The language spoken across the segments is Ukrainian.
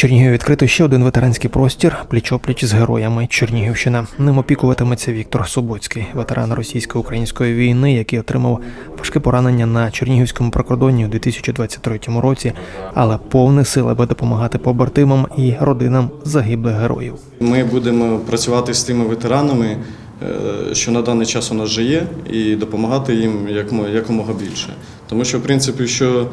Чернігів відкрито ще один ветеранський простір пліч-опліч з героями Чернігівщина. Ним опікуватиметься Віктор Субоцький, ветеран російсько-української війни, який отримав важке поранення на Чернігівському прикордонні у 2023 році, але повний сил, аби допомагати побратимам і родинам загиблих героїв. Ми будемо працювати з тими ветеранами, що на даний час у нас вже є, і допомагати їм якомога більше. Тому що, в принципі, що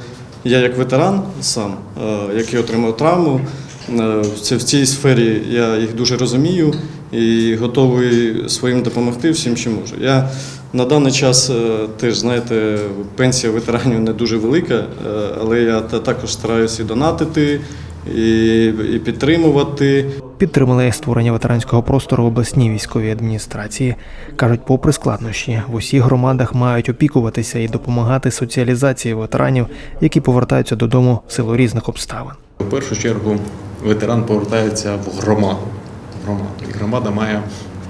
я як ветеран сам, е, який отримав травму, е, в цій сфері я їх дуже розумію і готовий своїм допомогти всім, що можу. Я на даний час е, теж знаєте, пенсія ветеранів не дуже велика, е, але я також стараюся і донатити, і підтримувати. Підтримали створення ветеранського простору в обласній військовій адміністрації. кажуть, попри складнощі, в усіх громадах мають опікуватися і допомагати соціалізації ветеранів, які повертаються додому в силу різних обставин. У першу чергу ветеран повертається в громаду. Громаду. І громада має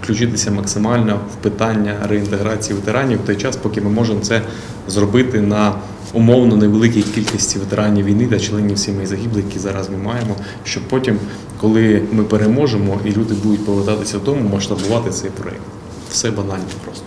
включитися максимально в питання реінтеграції ветеранів в той час, поки ми можемо це зробити на умовно невеликій кількості ветеранів війни та членів сімей загиблих, які зараз ми маємо, щоб потім, коли ми переможемо і люди будуть повертатися додому, масштабувати цей проєкт. Все банально просто.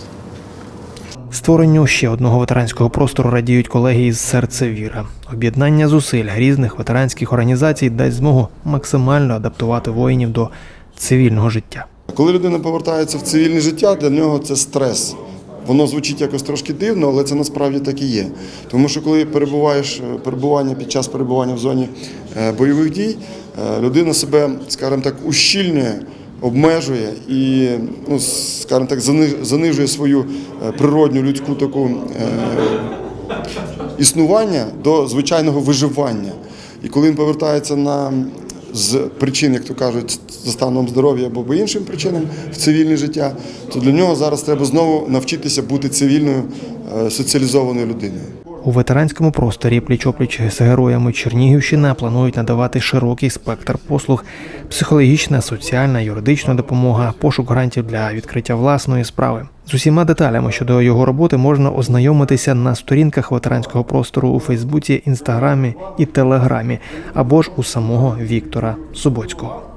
Створенню ще одного ветеранського простору радіють колеги із серце віра. Об'єднання зусиль різних ветеранських організацій дасть змогу максимально адаптувати воїнів до цивільного життя. Коли людина повертається в цивільне життя, для нього це стрес. Воно звучить якось трошки дивно, але це насправді так і є. Тому що коли перебуваєш е, перебування під час перебування в зоні е, бойових дій, е, людина себе, скажімо так, ущільнює, обмежує і, ну, скажімо так, занижує свою природню людську таку існування до звичайного виживання. І коли він повертається на з причин, як то кажуть, за станом здоров'я або по іншим причинам в цивільне життя, то для нього зараз треба знову навчитися бути цивільною е, соціалізованою людиною. У ветеранському просторі пліч-опліч з героями Чернігівщина планують надавати широкий спектр послуг: психологічна, соціальна, юридична допомога, пошук грантів для відкриття власної справи. З усіма деталями щодо його роботи можна ознайомитися на сторінках ветеранського простору у Фейсбуці, Інстаграмі і Телеграмі, або ж у самого Віктора Субоцького.